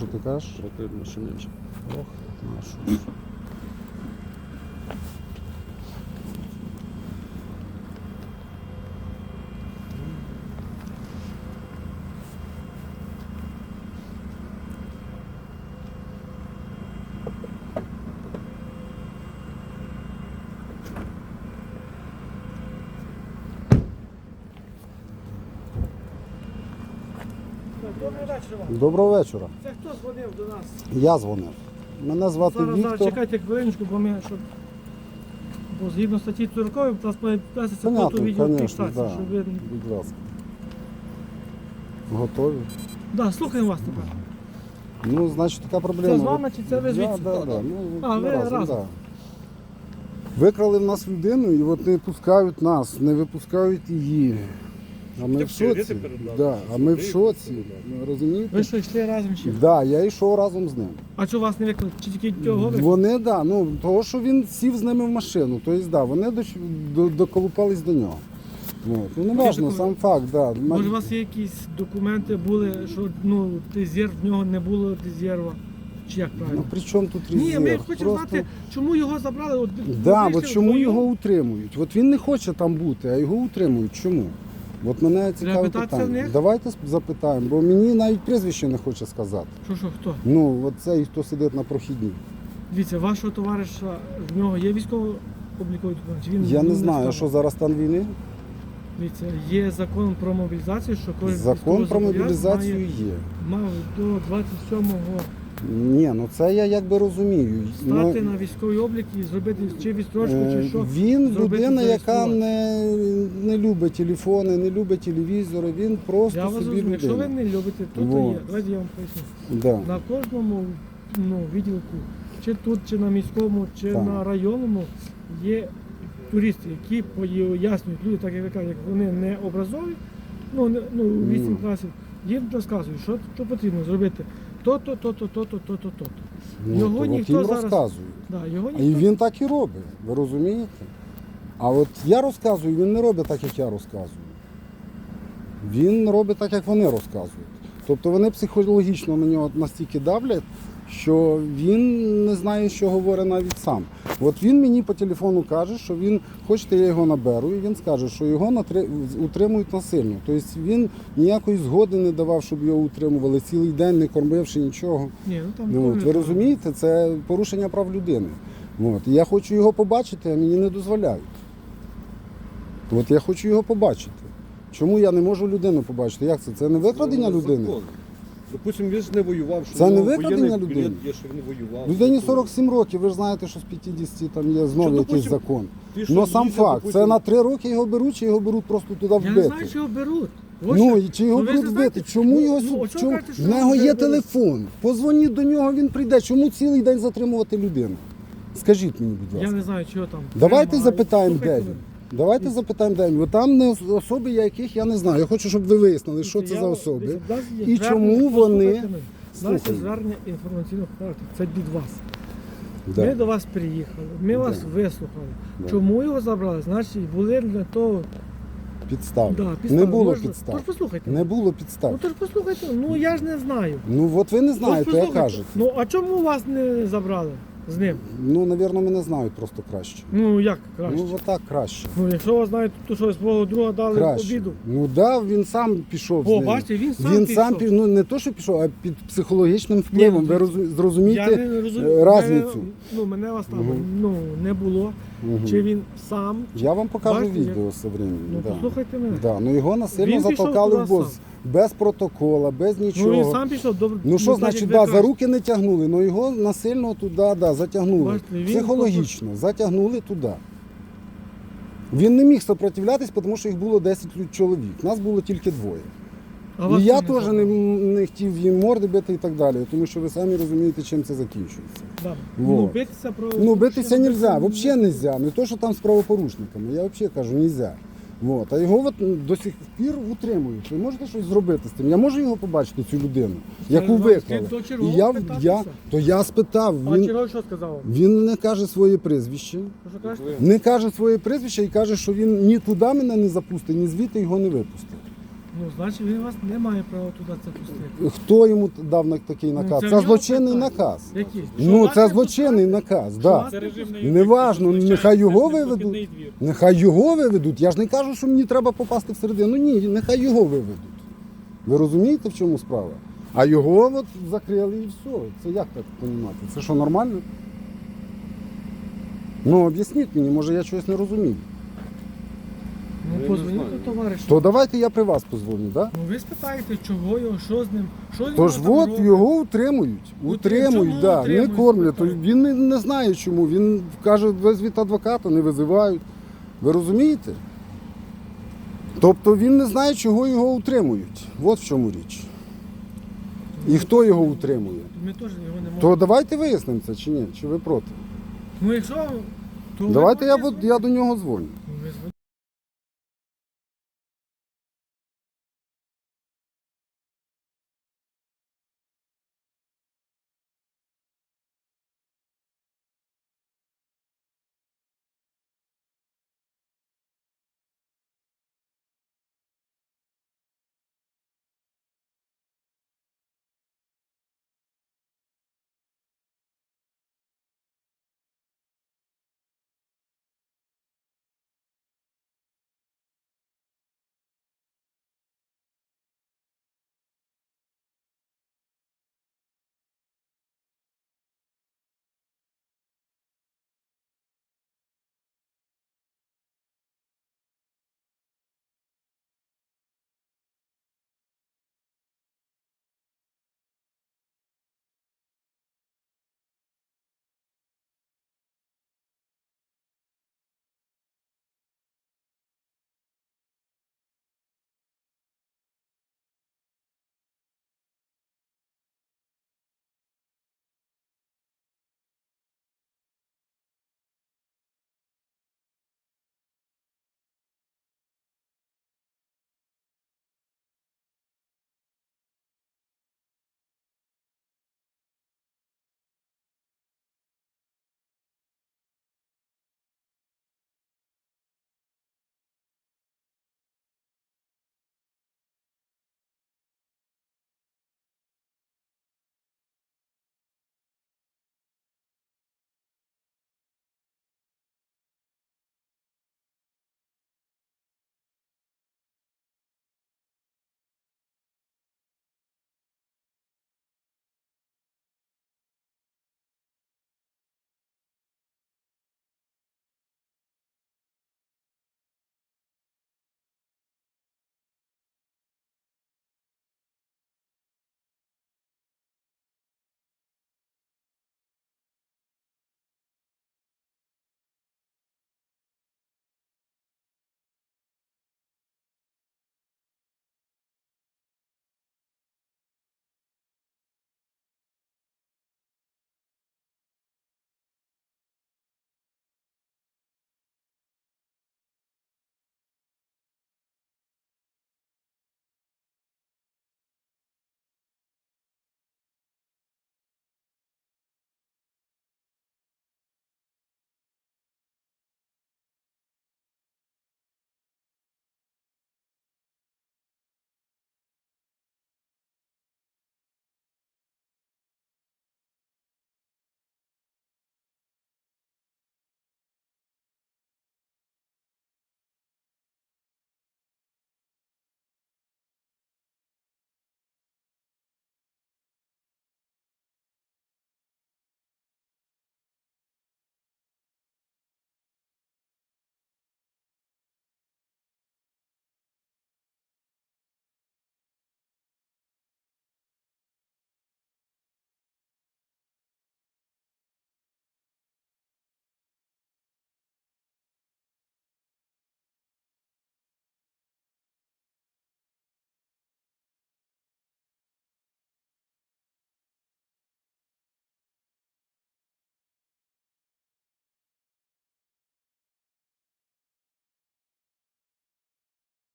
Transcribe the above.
що ти кажеш? Проти машини. Ох, на ж. Вам. Доброго вечора. Це хто дзвонив до нас? Я дзвонив. Мене звати Зараз, зараз чекайте хвилиночку, бо ми щоб. Бо згідно статті 40 у нас має підписатися фото відео фіксації, да. щоб ви. Будь ласка. Готові? Да, слухаємо вас тепер. Ну, значить, така проблема. Це з вами чи це ви звідси? Да, да, да. Ну, А, ви разом. Да. Викрали в нас людину і от не пускають нас, не випускають її. А ми в шоці. сигарети Да, а ми в шоці. Ну, Розумієте? Ви що йшли разом чи? Да, я йшов разом з ним. А чого вас не викликали? Чи тільки цього ви? Вони, да, ну, того, що він сів з ними в машину. Тобто, да, вони до, до, доколупались до нього. От. Ну, не важно, сам факт, да. Може у вас є якісь документи були, що ну, тезєр, в нього не було тезєрва? Чи як Ну, правильно? при чому тут Ні, ми хочемо Просто- знати, чому його забрали. От, Да, от чому вдвоєм, його утримують? От він не хоче там бути, а його утримують. Чому? От мене цікаве питатися в питання. них? Давайте сп- запитаємо, бо мені навіть прізвище не хоче сказати. Що, що, хто? Ну, от цей, хто сидить на прохідній. Дивіться, вашого товариша, в нього є військово обліковий документ? Чи Він Я не знаю, сказав? що зараз стан війни. Дивіться, є закон про мобілізацію, що кожен Закон про військовозобов'язаний мобілізацію має, є. мав до 27-го Ні, ну це я якби розумію. Ну, стати на військовий облік і зробити чи відстрочку, Е, чи що. Він зробити, людина, яка не, не любить телефони, не любить телевізори, він просто Я вас собі розумію, якщо ви не любите, то, то є. Давайте я вам поясню. Да. На кожному ну, відділку, чи тут, чи на міському, чи Так. на районному, є туристи, які пояснюють люди, так як ви кажете, як вони не образові, ну, ну 8 Ну. класів, їм розказують, що, що потрібно зробити. То-то, то-то, то-то, то-то, то-то. Ну, Його то от ніхто їм зараз- розказують. Да, його І він так і робить, ви розумієте? А от я розказую, він не робить так, як я розказую. Він робить так, як вони розказують. Тобто вони психологічно на нього настільки давлять, що він не знає, що говорить навіть сам. От він мені по телефону каже, що він, хочете, я його наберу, і він скаже, що його утримують насильно. Тобто він ніякої згоди не давав, щоб його утримували цілий день, не кормивши нічого. Ні, ну, там Ну, от, ви розумієте, це порушення прав людини. От, я хочу його побачити, а мені не дозволяють. От я хочу його побачити. Чому я не можу людину побачити? Як це? Це не викрадення людини? Допустим, він ж не воював. що Це в не викрадення воєнний людини? білет Є, що він воював. Людині 47 років, ви ж знаєте, що з 50 там є знову Що, якийсь допустим, закон. Ті, що Ну сам їздять, факт, це допустим, на 3 роки його беруть, чи його беруть просто туди Я не знаю, вбити. чи його беруть. Ось Ну що. і чи його Ну, ж вбити? Чому ну, його ну, су- що чому? ви кажете, що В нього є беруть? телефон. Позвоніть до нього, він прийде. Чому цілий день затримувати людину? Скажіть мені, будь Я ласка. не знаю, чого там. Давайте Прямо, запитаємо, де він. Давайте запитаємо, де він. Бо Там не особи, яких я не знаю. Я хочу, щоб ви вияснили, що це за особи. І чому вони- Слухаю. звернення інформаційного характеру. Це від вас. Да. Ми до вас приїхали, ми вас вислухали. Да. Чому його забрали? Значить, були для того. Підстав. Да, Не було Можна- підстав. Тож послухайте. Не було Ну підстав. тож послухайте, ну я ж не знаю. Ну от ви не знаєте, я кажу. Ну а чому вас не забрали з ним? Ну, напевно, мене знають просто краще. Ну як краще? Ну, отак краще. Ну, якщо вас знають, то що свого друга дали Краще. обіду. Ну да, він сам пішов. з ним. бачите, він сам він пішов. сам пішов. Ну не то, що пішов, а під психологічним впливом. ну, ви розу- зрозумієте Я не розумію. мене-. Ну, мене вас там угу. ну, не було. Мгм. Чи він сам. Я вам покажу Бачите, відео з временем. Ну, да. послухайте мене. Да. Ну його насильно Він пішов затолкали туди в бос. Без протокола, без нічого. Ну він сам пішов, добре. Ну що значить, да, за руки не тягнули, ну його насильно туди да, затягнули. Бачите, він Психологічно затягнули туди. Він не міг сопротивлятись, тому що їх було 10 чоловік. Нас було тільки двоє. І я теж не, не хотів їм морди бити і так далі, тому що ви самі розумієте, чим це закінчується. Да. Вот. Ну, битися про... Ну, битися не можна, взагалі не можна. Не то, що там з правопорушниками. Я взагалі кажу, не можна. Вот. А його от м, до сих пір утримують. Ви можете щось зробити з тим? Я можу його побачити, цю людину, яку вам викрали. слід до І я, питатися. я, то я спитав, А він, що сказав? вам? він не каже своє прізвище. Що кажете? Не каже своє прізвище і каже, що він ні туди мене не запустить, ні звідти його не випустить. Ну, значить, він вас не має права туди це пустити. Хто йому дав на такий наказ? це в Це нього злочинний питання. наказ. Які? Ну, це злочинний наказ, да. вас не? Неважно, нехай його виведуть. виведуть. Двір. Нехай його виведуть. Я ж не кажу, що мені треба попасти всередину. Ні, нехай його виведуть. Ви розумієте, в чому справа? А його от закрили і все. Це як так розуміти? Це що нормально? Ну, об'ясніть мені, може я чогось не розумію. Ну, позвоніть до товариша. То давайте я при вас позвоню, так? Ну ви спитаєте, чого його, що з ним, що з Тож ним там от його утримують. Утримують, чому да, не утримують, кормлять. То? Він не, не знає чому. Він каже, визвіть адвоката, не визивають. Ви розумієте? Тобто він не знає, чого його утримують. От в чому річ. І хто його утримує? Ми теж його не можемо. То давайте вияснимо це чи ні, чи ви проти. Ну якщо... То ви Давайте я, бу- я до нього дзвоню.